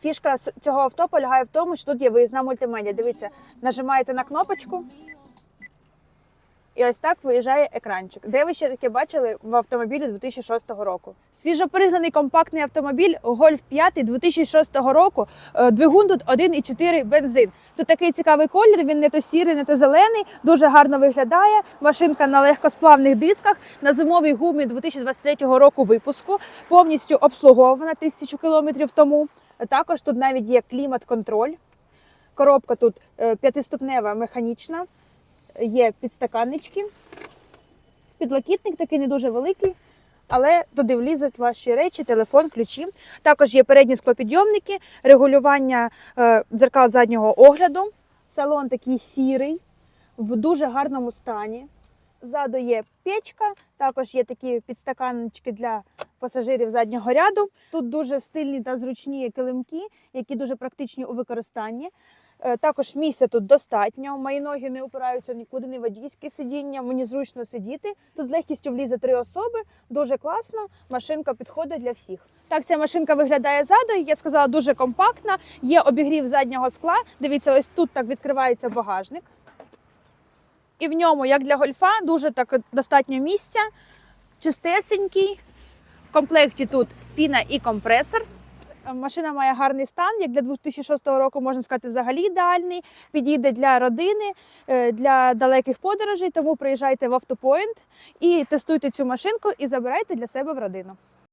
Фішка цього авто полягає в тому, що тут є виїзна мультимедіа. Дивіться, нажимаєте на кнопочку. І ось так виїжджає екранчик. Де ви ще таке бачили в автомобілі 2006 року? Свіжопригнаний компактний автомобіль Golf 5 2006 року. Е, Двигун тут 1,4 бензин. Тут такий цікавий колір. Він не то сірий, не то зелений. Дуже гарно виглядає. Машинка на легкосплавних дисках на зимовій гумі 2023 року випуску. Повністю обслугована тисячу кілометрів тому. Також тут навіть є клімат-контроль. Коробка тут е, п'ятиступнева механічна, є підстаканнички. Підлокітник такий не дуже великий, але туди влізуть ваші речі, телефон, ключі. Також є передні склопідйомники, регулювання е, дзеркал заднього огляду. Салон такий сірий, в дуже гарному стані. Ззаду є печка, також є такі підстаканнички для пасажирів заднього ряду. Тут дуже стильні та зручні килимки, які дуже практичні у використанні. Е, Також місця тут достатньо. Мої ноги не опираються нікуди, не водійське сидіння. Мені зручно сидіти. Тут з легкістю влізе три особи. Дуже класно. Машинка підходить для всіх. Так, ця машинка виглядає ззаду. Я сказала, дуже компактна. Є обігрів заднього скла. Дивіться, ось тут так відкривається багажник. І в ньому, як для гольфа, дуже так достатньо місця. Чистесенький. В комплекті тут піна і компресор. Е, Машина має гарний стан, як для 2006 року, можна сказати, взагалі ідеальний. Підійде для родини, е, для далеких подорожей. Тому приїжджайте в автопоінт і тестуйте цю машинку і забирайте для себе в родину.